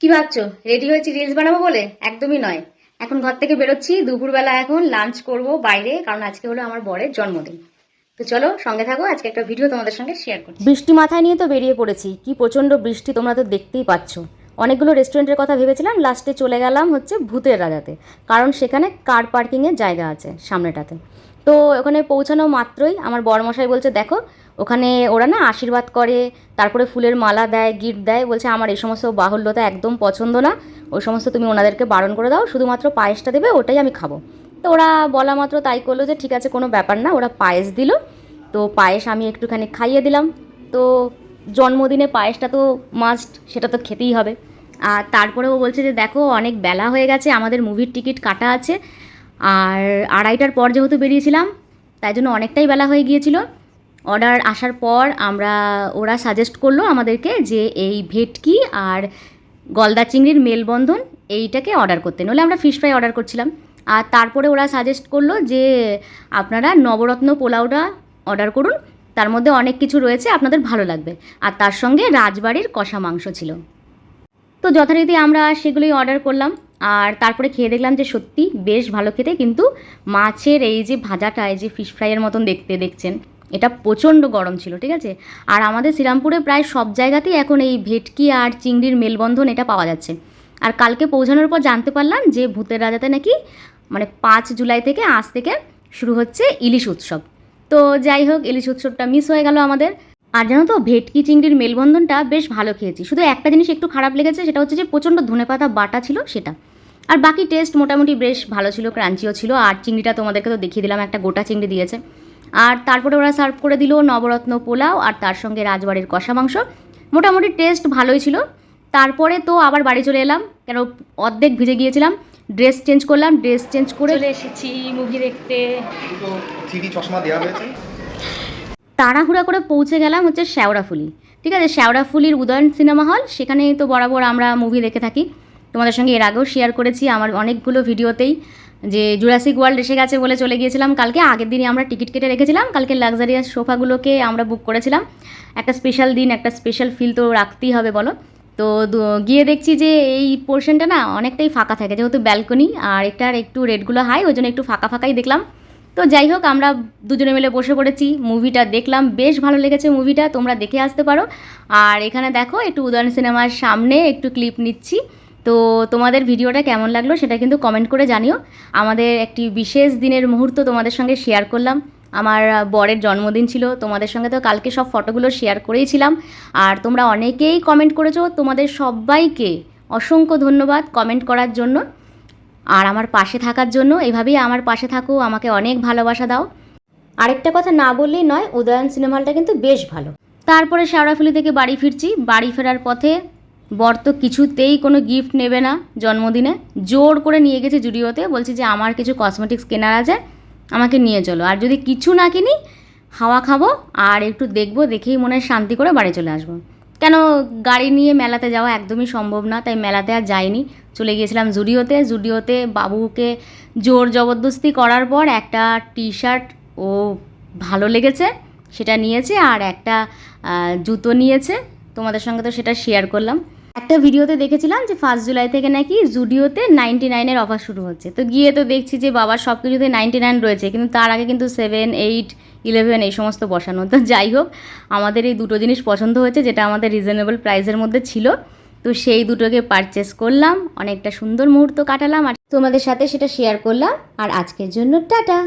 কি ভাবছ? রেডি হয়েছি রিলস বানাবো বলে? একদমই নয়। এখন ঘর থেকে বেরোচ্ছি, দুপুরবেলা এখন লাঞ্চ করব বাইরে, কারণ আজকে হলো আমার বরের জন্মদিন। তো চলো, সঙ্গে থাকো, আজকে একটা ভিডিও তোমাদের সঙ্গে শেয়ার করছি। বৃষ্টি মাথায় নিয়ে তো বেরিয়ে পড়েছি। কি প্রচণ্ড বৃষ্টি তোমরা তো দেখতেই পাচ্ছ। অনেকগুলো রেস্টুরেন্টের কথা ভেবেছিলাম লাস্টে চলে গেলাম হচ্ছে ভূতের রাজাতে। কারণ সেখানে কার পার্কিংয়ের জায়গা আছে সামনেটাতে। তো ওখানে পৌঁছানো মাত্রই আমার বড়মশাই বলছে, দেখো, ওখানে ওরা না আশীর্বাদ করে, তারপরে ফুলের মালা দেয় গিফট দেয়, বলছে আমার এই সমস্ত বাহুল্যতা একদম পছন্দ না, ওই সমস্ত তুমি ওনাদেরকে বারণ করে দাও, শুধুমাত্র পায়েসটা দেবে, ওটাই আমি খাব। তো ওরা বলা মাত্র তাই করল যে, ঠিক আছে, কোনো ব্যাপার না। ওরা পায়েস দিল, তো পায়েস আমি একটুখানি খাইয়ে দিলাম। তো জন্মদিনে পায়েসটা তো মাস্ট সেটা তো খেতেই হবে। আর তারপরেও বলছে যে, দেখো, অনেক বেলা হয়ে গেছে, আমাদের মুভির টিকিট কাটা আছে। আর আড়াইটার পর যেহেতু বেরিয়েছিলাম, তাই জন্য অনেকটাই বেলা হয়ে গিয়েছিল। অর্ডার আসার পর আমরা, ওরা সাজেস্ট করল আমাদেরকে যে, এই ভেটকি আর গলদা চিংড়ির মেলবন্ধন, এইটাকে অর্ডার করতে। নলে আমরা ফিশ ফ্রাই অর্ডার করছিলাম। আর তারপরে ওরা সাজেস্ট করল যে, আপনারা নবরত্ন পোলাওটা অর্ডার করুন। তার মধ্যে অনেক কিছু রয়েছে, আপনাদের ভালো লাগবে। আর তার সঙ্গে রাজবাড়ির কষা মাংস ছিল। তো যথারীতি আমরা সেগুলোই অর্ডার করলাম। আর তারপরে খেয়ে দেখলাম যে সত্যি বেশ ভালো খেতে, কিন্তু মাছের এই যে ভাজাটা, এই যে ফিশ ফ্রাইয়ের মতন দেখতে দেখছেন, এটা প্রচণ্ড গরম ছিল, ঠিক আছে? আর আমাদের শ্রীরামপুরে প্রায় সব জায়গাতেই এখন এই ভেটকি আর চিংড়ির মেলবন্ধন এটা পাওয়া যাচ্ছে। আর কালকে পৌঁছানোর পর জানতে পারলাম যে ভূতের রাজাতে নাকি মানে পাঁচ জুলাই থেকে আজ থেকে শুরু হচ্ছে ইলিশ উৎসব। তো যাই হোক, ইলিশ উৎসবটা মিস হয়ে গেল আমাদের। আর জানো তো, ভেটকি চিংড়ির মেলবন্ধনটা বেশ ভালো খেয়েছি। শুধু একটা জিনিস একটু খারাপ লেগেছে, সেটা হচ্ছে যে প্রচণ্ড ধনেপাতা বাটা ছিল সেটা। আর বাকি টেস্ট মোটামুটি বেশ ভালো ছিল ক্রাঞ্চিও ছিল। আর চিংড়িটা তোমাদেরকে তো দেখিয়ে দিলাম, একটা গোটা চিংড়ি দিয়েছে। আর তারপরে ওরা সার্ভ করে দিল নবরত্ন পোলাও আর তার সঙ্গে রাজবাড়ির কষা মাংস। মোটামুটি টেস্ট ভালোই ছিল। তারপরে তো আবার বাড়ি চলে এলাম, কেন অর্ধেক ভিজে গিয়েছিলাম। ড্রেস চেঞ্জ করলাম ড্রেস চেঞ্জ করে চলে এসেছি মুভি দেখতে। চশমা দেওয়া হয়েছে। তাড়াহুড়া করে পৌঁছে গেলাম হচ্ছে শ্যাওড়াফুলি। ঠিক আছে শ্যাওড়াফুলির উদয়ন সিনেমা হল সেখানেই তো বরাবর আমরা মুভি দেখে থাকি। তোমাদের সঙ্গে এর আগেও শেয়ার করেছি আমার অনেকগুলো ভিডিওতেই যে জুরাসিক ওয়ার্ল্ড এসে গেছে বলে চলে গিয়েছিলাম কালকে। আগের দিনই আমরা টিকিট কেটে রেখেছিলাম কালকে লাক্সারিয়াস সোফাগুলোকে আমরা বুক করেছিলাম। একটা স্পেশাল দিন একটা স্পেশাল ফিল তো রাখতেই হবে বলো। তো গিয়ে দেখছি যে এই পোর্শনটা না অনেকটাই ফাঁকা থাকে, যেহেতু ব্যালকনি আর এটার একটু রেটগুলো হাই ওই জন্য একটু ফাঁকা ফাঁকাই দেখলাম। তো যাই হোক, আমরা দুজনে মিলে বসে পড়েছি মুভিটা দেখলাম, বেশ ভালো লেগেছে মুভিটা তোমরা দেখে আসতে পারো। আর এখানে দেখো, একটু উদয়ন সিনেমার সামনে একটু ক্লিপ নিচ্ছি। তো তোমাদের ভিডিওটা কেমন লাগল সেটা কিন্তু কমেন্ট করে জানিও। আমাদের একটি বিশেষ দিনের মুহূর্ত তোমাদের সঙ্গে শেয়ার করলাম। আমার বরের জন্মদিন ছিল, তোমাদের সঙ্গে তো কালকে সব ফটোগুলো শেয়ার করেইছিলাম আর তোমরা অনেকেই কমেন্ট করেছ, তোমাদের সবাইকে অসংখ্য ধন্যবাদ কমেন্ট করার জন্য। আর আমার পাশে থাকার জন্য, এভাবেই আমার পাশে থাকো, আমাকে অনেক ভালোবাসা দাও। আরেকটা কথা না বললেই নয়, উদয়ন সিনেমা হলটা কিন্তু বেশ ভালো। তারপরে শেওড়াফুলি থেকে বাড়ি ফিরছি, বাড়ি ফেরার পথে বর তো কিছুতেই কোনো গিফট নেবে না জন্মদিনে। জোর করে নিয়ে গেছে জুডিওতে, বলছি যে আমার কিছু কসমেটিক্স কেনার আছে। আমাকে নিয়ে চলো। আর যদি কিছু না কিনি, হাওয়া খাব আর একটু দেখব, দেখেই মনে শান্তি করে বাড়ি চলে আসব। কেন গাড়ি নিয়ে মেলাতে যাওয়া একদমই সম্ভব না, তাই মেলাতে আর যাইনি। চলে গিয়েছিলাম জুডিওতে। জুডিওতে বাবুকে জোর জবরদস্তি করার পর একটা টি শার্ট ও ভালো লেগেছে, সেটা নিয়েছে আর একটা জুতো নিয়েছে। তোমাদের সঙ্গে তো সেটা শেয়ার করলাম। একটা ভিডিওতে দেখেছিলাম যে ফার্স্ট জুলাই থেকে নাকি জুডিওতে নাইনটি নাইনের অফার শুরু হচ্ছে। তো গিয়ে তো দেখছি যে বাবার সব কিছুতে নাইনটি নাইন রয়েছে, কিন্তু তার আগে কিন্তু সেভেন এইট ইলেভেন এই সমস্ত বসানো। তো যাই হোক, আমাদের এই দুটো জিনিস পছন্দ হয়েছে যেটা আমাদের রিজনেবল প্রাইসের মধ্যে ছিল। তো সেই দুটোকে পারচেস করলাম, অনেকটা সুন্দর মুহূর্ত কাটালাম আর তোমাদের সাথে সেটা শেয়ার করলাম। আর আজকের জন্য টাটা!